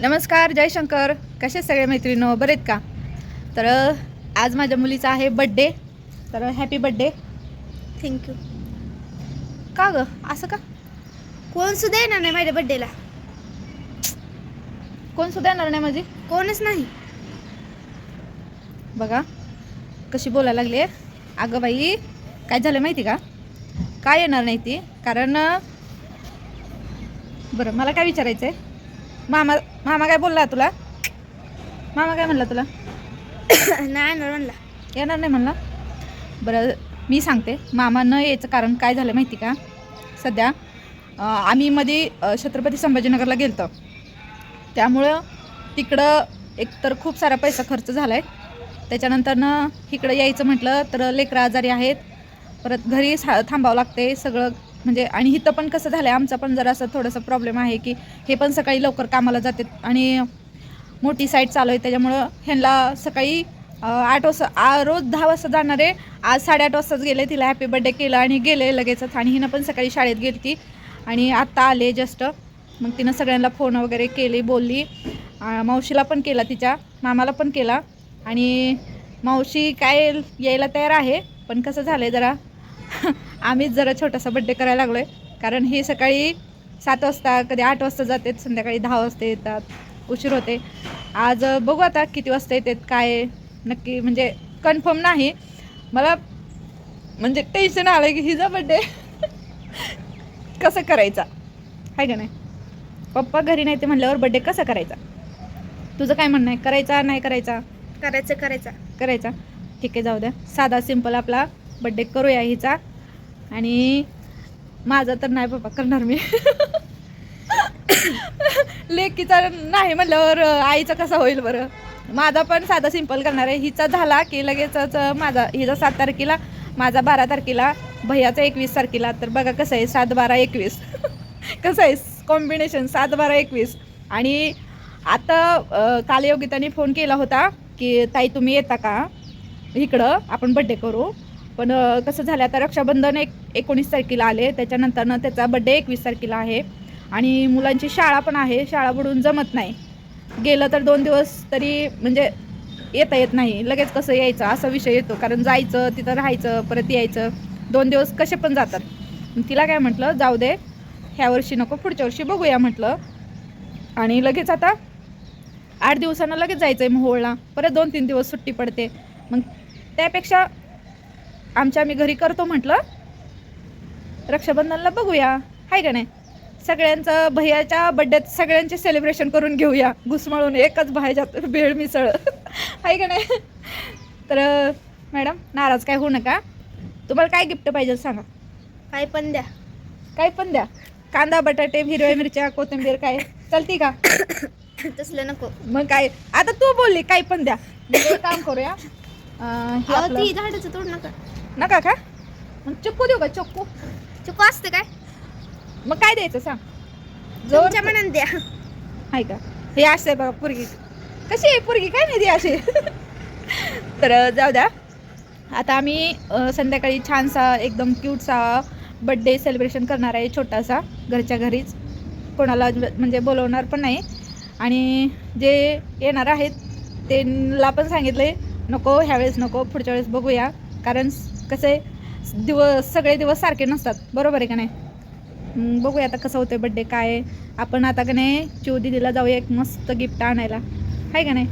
नमस्कार जयशंकर कसे सगळे मैत्रिणीनो बरेत का? तर आज माझ्या मुलीचा आहे बड्डे तर हॅपी बड्डे थँक्यू का ग? असं का? कोण सुद्धा येणार नाही माझ्या बड्डेला कोण सुद्धा येणार नाही माझी? कोणच नाही. बघा कशी बोलायला लागली अगं बाई काय झालं माहिती का? काय येणार नाही ती? कारण बरं मला काय विचारायचं आहे मामा मामा काय बोलला तुला? मामा काय म्हणला तुला? नाही येणार म्हणला. येणार नाही म्हणला? बरं मी सांगते. मामा न यायचं कारण काय झालं माहिती का? सध्या आम्ही मध्ये छत्रपती संभाजीनगरला गेलतो. त्यामुळं तिकडं एकतर खूप सारा पैसा खर्च झाला आहे त्याच्यानंतरनं इकडं यायचं म्हटलं तर लेकरं आजारी आहेत. परत घरी सा थांबावं लागते सगळं म्हणजे आणि इथं पण कसं झालं आहे आमचा पण जरा असं थोडंसं प्रॉब्लेम आहे की हे पण सकाळी लवकर कामाला जातात आणि मोठी साईट चालू आहे त्याच्यामुळं ह्यांना सकाळी आठ वाजता रोज दहा वाजता जाणारे आज साडेआठ वाजताच गेले तिला हॅपी बड्डे केलं आणि गेले लगेचच आणि हिनं पण सकाळी शाळेत गेली ती आणि आत्ता आले जस्ट मग तिनं सगळ्यांना फोन वगैरे केले बोलली. मावशीला पण केला तिच्या मामाला पण केला. आणि मावशी काय यायला तयार आहे पण कसं झालं आहे जरा आम्हीच जरा छोटासा बड्डे करायला लागलो आहे कारण हे सकाळी सात वाजता कधी आठ वाजता जातात संध्याकाळी दहा वाजता येतात. उशीर होते. आज बघू आता किती वाजता येतात काय नक्की म्हणजे कन्फर्म नाही. मला म्हणजे टेन्शन आलं की हिचा बड्डे कसं करायचा? आहे का नाही? पप्पा घरी नाही ते म्हणल्यावर बड्डे कसा करायचा? तुझं काय म्हणणं आहे? करायचा नाही करायचा? करायचं करायचा. करायचा? ठीक आहे जाऊ द्या. साधा सिंपल आपला बड्डे करूया हिचा. आणि माझा तर नाही बाबा करणार मी. लेकीचा नाही म्हणल्यावर आईचं आईचा कसा होईल बरं? माझा पण साधा सिंपल करणार आहे. हिचा झाला की लगेचच माझा हिचा सात तारखेला माझा बारा तारखेला भैयाचा एकवीस तारखेला. तर बघा कसं आहे सात बारा एकवीस. कसं आहे कॉम्बिनेशन सात बारा एकवीस. आणि आता अं, काल योगिताने फोन केला होता की ताई तुम्ही येता का? इकडं आपण बड्डे करू. पण कसं झालं आता रक्षाबंधन एक एकोणीस तारखेला आले. त्याच्यानंतरनं त्याचा बड्डे एकवीस तारखेला आहे. आणि मुलांची शाळा पण आहे. शाळा बुडून जमत नाही. गेलं तर दोन दिवस तरी म्हणजे येता येत नाही. लगेच कसं यायचं असा विषय येतो. कारण जायचं तिथं राहायचं परत यायचं. दोन दिवस कसे पण जातात. मग तिला काय म्हटलं जाऊ दे. ह्या वर्षी नको पुढच्या वर्षी बघूया म्हटलं. आणि लगेच आता आठ दिवसानं लगेच जायचं आहे मोहोळला परत दोन तीन दिवस सुट्टी पडते. मग त्यापेक्षा आमच्या आम्ही घरी करतो म्हटलं. रक्षाबंधनला बघूया. आहे का नाही? सगळ्यांचं भैयाच्या बड्डेत सगळ्यांचे सेलिब्रेशन करून घेऊया. घुसमळून एकच भाज्यात भेळ मिसळ. आहे का नाही? तर मॅडम नाराज काय होऊ नका. तुम्हाला काय गिफ्ट पाहिजे सांगा. काय पण द्या. काय पण द्या. कांदा बटाटे हिरव्या मिरच्या कोथिंबीर काय? चालती का? तसलं नको. मग काय? आता तू बोलली काय पण द्या. काम करूया. हे आपलं- ती झाडाचं तोड नका. नका का? मग चक्कू देऊ का? चक्कू चुकू असतं काय? मग काय द्यायचं सांग. जोर तुमच्या द्या. आहे का? हे असं आहे बघा पुरगी. कशी आहे पुरगी? काय नाही ती अशी? तर जाऊ द्या. आता आम्ही अं, संध्याकाळी छानसा एकदम क्यूटसा बड्डे सेलिब्रेशन करणार आहे छोटासा घरच्या घरीच. कोणाला ज- म्हणजे बोलवणार पण नाही. आणि जे येणार आहेत त्यांना पण सांगितलं आहे नको ह्यावेळेस नको पुढच्या वेळेस बघूया. कारण कसं आहे दिवस सगळे दिवस सारखे नसतात. बरोबर आहे का नाही? बघूया आता कसं होतं बड्डे काय. आपण आता का नाही चिव दिदीला जाऊया एक मस्त गिफ्ट आणायला. आहे का नाही?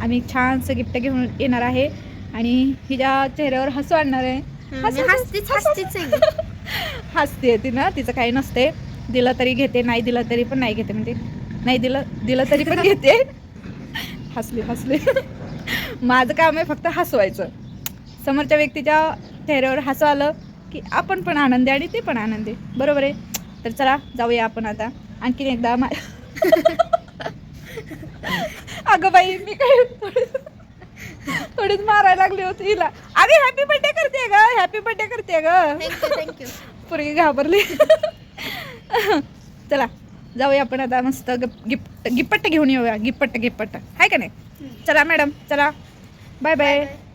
आम्ही छानसं गिफ्ट घेऊन येणार आहे. आणि हिच्या चेहऱ्यावर हसू आणणार आहे. हसते ती ना तिचं काही नसते. दिलं तरी घेते नाही दिलं तरी पण नाही घेते. म्हणजे नाही दिलं दिलं तरी पण घेते. हसली हसली. माझं काम आहे फक्त हसवायचं. समोरच्या व्यक्तीच्या चेहऱ्यावर हसू आलं की आपण पण आनंदी आणि ते पण आनंदी. बरोबर आहे? तर चला जाऊया आपण आता. आणखीन एकदा मा अगं बाई मी काय थोडी- थोडीच मारायला लागली होती हिला. अरे हॅपी बर्थडे करते ग हॅपी बर्थडे करते ग. पोरगी घाबरली. चला जाऊया आपण आता मस्त गिफ्ट गिफ्ट घेऊन येऊया. गिफ्ट गिफ्ट आहे का नाही? चला मॅडम चला. Bye bye.